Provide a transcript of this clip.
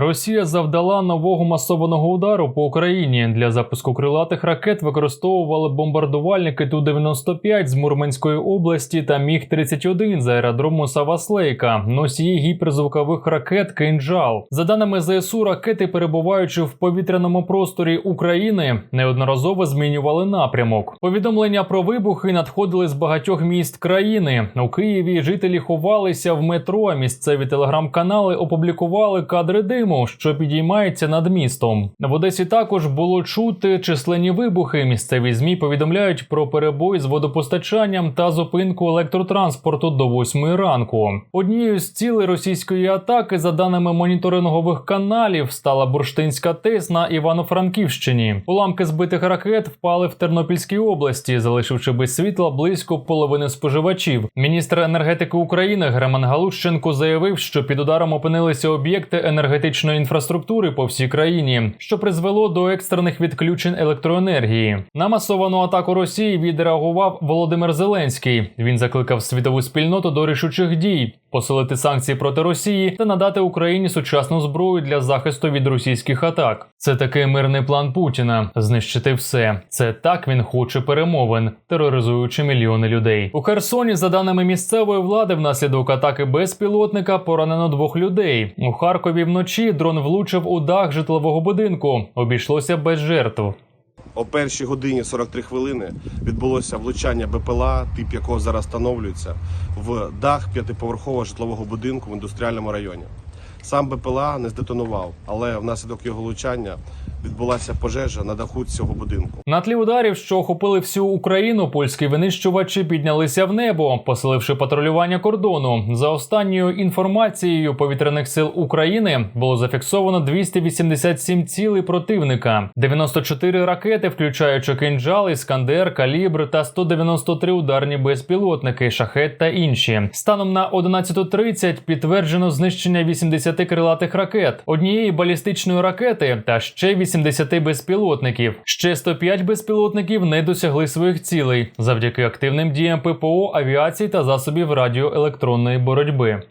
Росія завдала нового масованого удару по Україні. Для запуску крилатих ракет використовували бомбардувальники Ту-95 з Мурманської області та Міг-31 з аеродрому Саваслейка, носії гіперзвукових ракет «Кинджал». За даними ЗСУ, ракети, перебуваючи в повітряному просторі України, неодноразово змінювали напрямок. Повідомлення про вибухи надходили з багатьох міст країни. У Києві жителі ховалися в метро. Місцеві телеграм-канали опублікували кадри диму, що підіймається над містом. В Одесі також було чути численні вибухи. Місцеві змі повідомляють про перебой з водопостачанням та зупинку електротранспорту до 8 ранку. Однією з цілей російської атаки, за даними моніторингових каналів, стала бурштинська ТЕС на Івано-Франківщині. Уламки збитих ракет впали в Тернопільській області, залишивши без світла близько половини споживачів. Міністр енергетики України Герман Галущенко заявив, що під ударом опинилися об'єкти енергетичної інфраструктури по всій країні, що призвело до екстрених відключень електроенергії. На масовану атаку Росії відреагував Володимир Зеленський. Він закликав світову спільноту до рішучих дій, посилити санкції проти Росії та надати Україні сучасну зброю для захисту від російських атак. Це такий мирний план Путіна знищити все. Це так він хоче перемовин, тероризуючи мільйони людей. У Херсоні, за даними місцевої влади, внаслідок атаки безпілотника поранено двох людей. У Харкові вночі дрон влучив у дах житлового будинку. Обійшлося без жертв. О першій годині 43 хвилини відбулося влучання БПЛА, тип якого зараз встановлюється, в дах п'ятиповерхового житлового будинку в індустріальному районі. Сам БПЛА не здетонував, але внаслідок його влучання відбулася пожежа на даху цього будинку. На тлі ударів, що охопили всю Україну, польські винищувачі піднялися в небо, посиливши патрулювання кордону. За останньою інформацією повітряних сил України було зафіксовано 287 цілей противника, 94 ракети, включаючи кинджал, іскандер, калібр та 193 ударні безпілотники, шахет та інші. Станом на 11.30 підтверджено знищення 80 крилатих ракет, однієї балістичної ракети та ще 80 безпілотників. Ще 105 безпілотників не досягли своїх цілей завдяки активним діям ППО, авіації та засобів радіоелектронної боротьби.